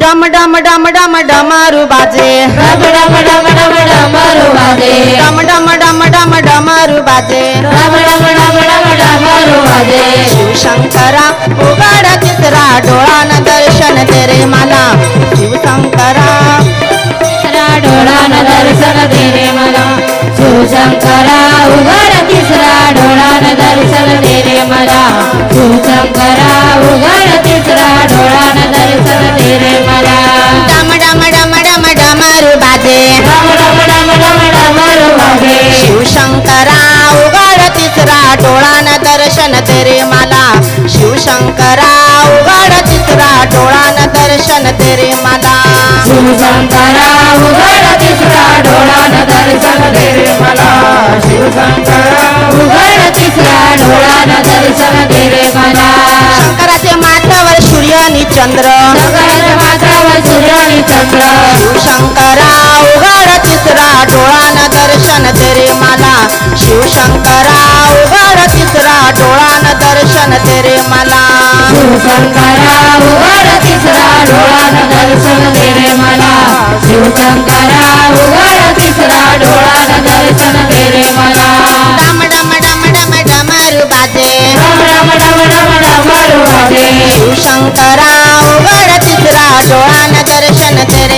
डम डम डम डम डमरू बाजे डम डम डम डम डमरू वाजे डम डम डम डम डमरू बाजे डम डम डम डम डमरू वाजे शिवशंकरा उघड तिसरा डोळान दर्शन तेरे मला शिवशंकरा डोळान दर्शन दे रे मला शिवशंकरा वाजे शिवशंकरा उघड तिसरा डोळान दर्शन तेरे मला. शिवशंकरा उघड तिसरा डोळान दर्शन तेरे मला. शिवशंकरा उघड तिसरा डोळान दर्शन दे रे मला. शिवशंकरा उघड तिसरा डोळान दर्शन दे रे मला. शंकराचे माथ्यावर सूर्य आणि चंद्र. शंकराच्या माथ्यावर सूर्य आणि चंद्र. शिवशंकरा शंकरा उघड तिसरा डोळान दर्शन दे रे मला. शिव शंकरा उघड तिसरा डोळान दर्शन दे रे मला. शिव शंकरा उघड तिसरा डोळान दर्शन दे मला. डम डम डम डम डमरू बाजे. डम डम डम डम बाजे. शिव शंकरा उघड तिसरा डोळान दर्शन दे